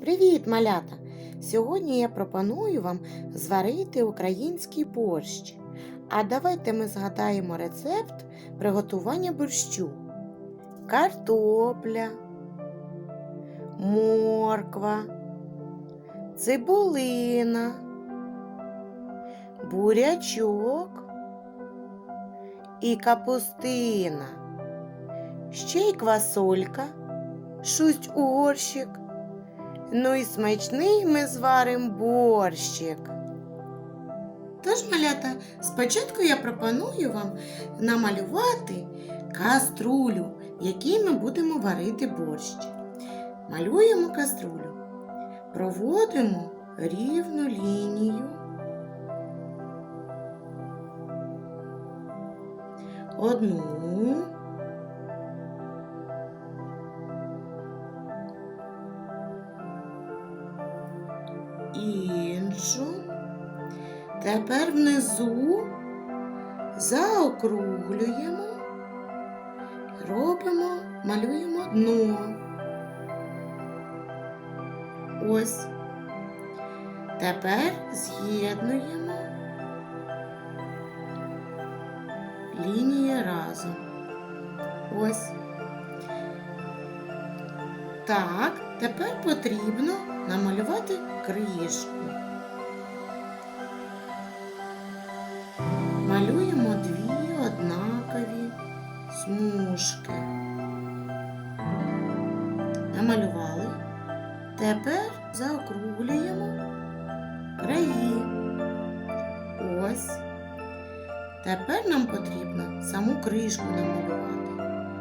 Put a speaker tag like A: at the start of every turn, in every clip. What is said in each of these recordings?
A: Привіт, малята! Сьогодні я пропоную вам зварити український борщ. А давайте ми згадаємо рецепт приготування борщу. Картопля, морква, цибулина, бурячок і капустина. Ще й квасолька, шусть у горщик. Ну і смачний ми зварим борщик. Тож, малята, спочатку я пропоную вам намалювати каструлю, в якій ми будемо варити борщ. Малюємо каструлю, проводимо рівну лінію. Одну. Тепер внизу заокруглюємо, робимо, малюємо дно. Ось. Тепер з'єднуємо лінії разом. Ось. Так, тепер потрібно намалювати кришку. Тепер заокруглюємо краї. Ось. Тепер нам потрібно саму кришку намалювати.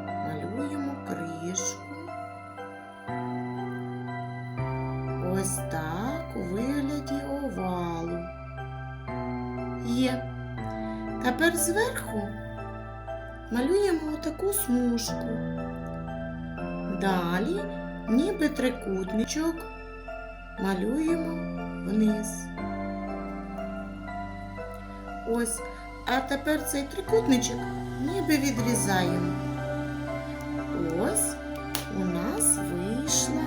A: Малюємо кришку. Ось так у вигляді овалу. Є. Тепер зверху малюємо отаку смужку. Далі, ніби трикутничок, малюємо вниз. Ось, а тепер цей трикутничок ніби відрізаємо. Ось у нас вийшла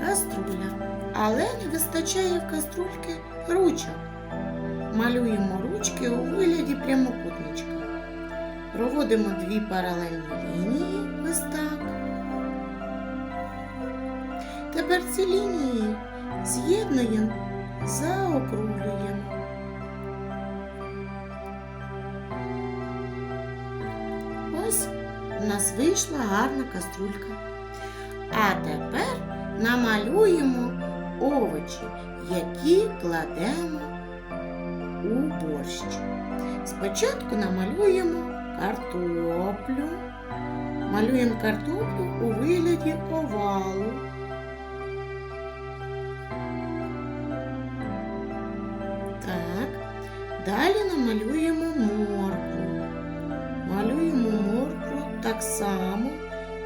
A: каструля. Але не вистачає в каструльки ручок. Малюємо ручки у вигляді прямокутничка. Проводимо дві паралельні лінії ось так. Тепер ці лінії з'єднуємо, заокруглюємо. Ось у нас вийшла гарна каструлька. А тепер намалюємо овочі, які кладемо у борщ. Спочатку намалюємо картоплю. Малюємо картоплю у вигляді овалу. Далі намалюємо моркву. Малюємо моркву так само,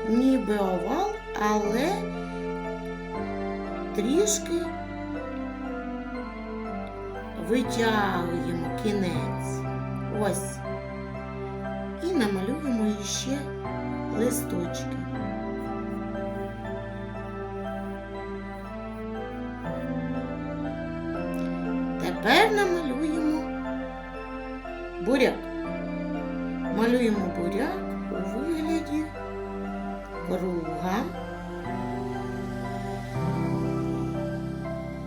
A: ніби овал, але трішки витягуємо кінець. Ось. І намалюємо ще листочки. Тепер намалюємо буряк. Малюємо буряк у вигляді круга.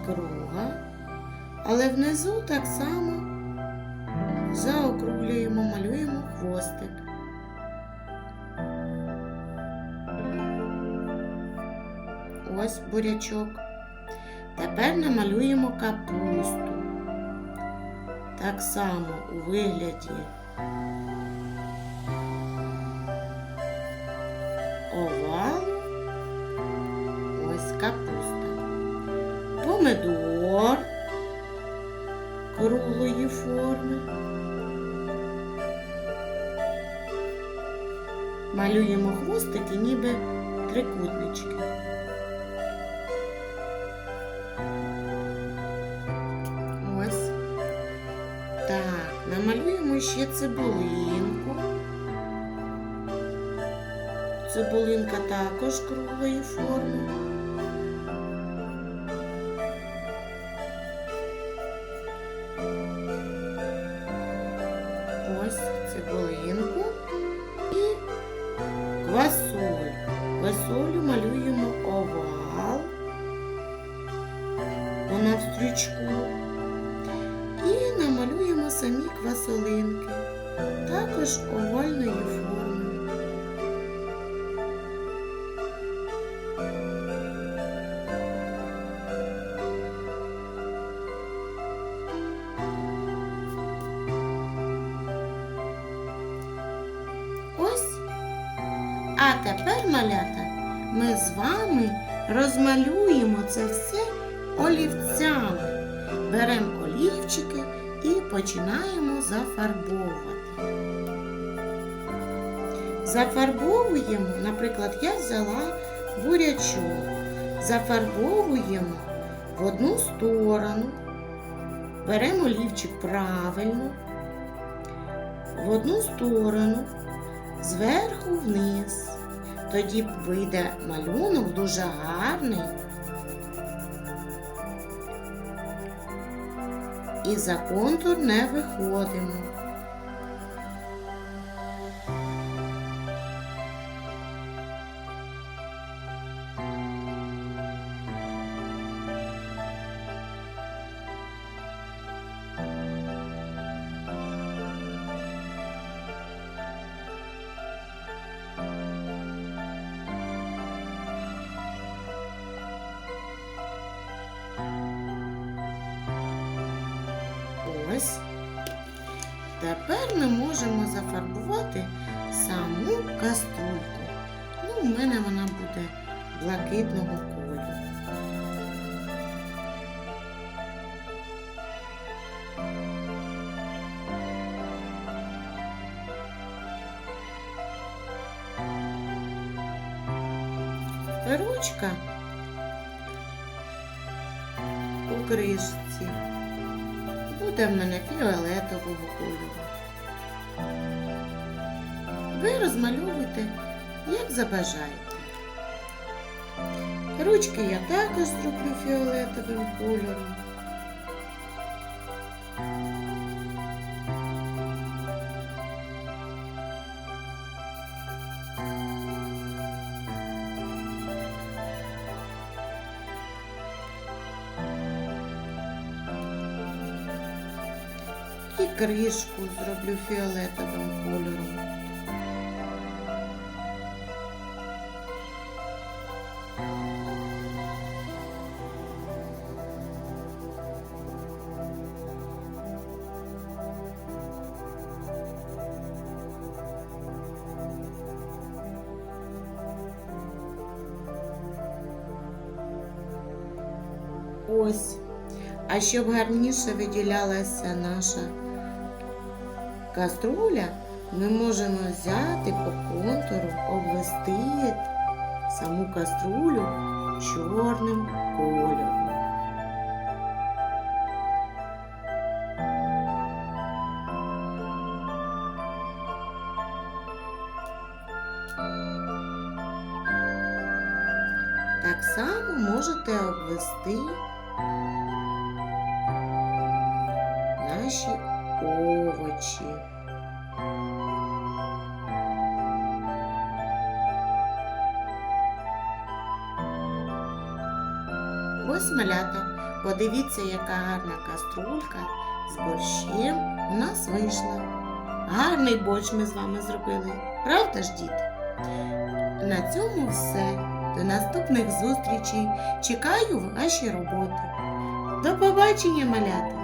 A: Круга. Але внизу так само заокруглюємо, малюємо хвостик. Ось бурячок. Тепер намалюємо капусту. Так само у вигляді овал. Ось капуста. Помидор круглої форми. Малюємо хвостики, ніби трикутнички. цибулинку. Цибулинка також круглої форми. Ось цибулинку і квасоль. Квасолю малюємо овал. Вона в стрічку. І намалюємо самі квасолинки також овальної форми. Ось. А тепер, малята, ми з вами розмалюємо це все олівцями. Беремо олівчики і починаємо зафарбовувати. Зафарбовуємо, наприклад, я взяла бурячок. Зафарбовуємо в одну сторону. Беремо олівчик правильно, в одну сторону, зверху вниз. Тоді вийде малюнок дуже гарний. І за контур не виходимо. Ось. Тепер ми можемо зафарбувати саму каструльку. Ну, у мене вона буде блакитного кольору. Ручка у кришці буде в мене фіолетового кольору. Ви розмальовуйте, як забажаєте. Ручки я також зроблю фіолетовим кольором. І кришку зроблю фіолетовим кольором. Ось. А щоб гарніше виділялася наша каструля, ми можемо взяти по контуру, обвести саму каструлю чорним кольором. Так само можете обвести наші овочі. Ось малята, подивіться, яка гарна каструлька з борщем у нас вийшла. Гарний борщ ми з вами зробили. Правда ж, діти? На цьому все. До наступних зустрічей. Чекаю ваші роботи. До побачення, малята!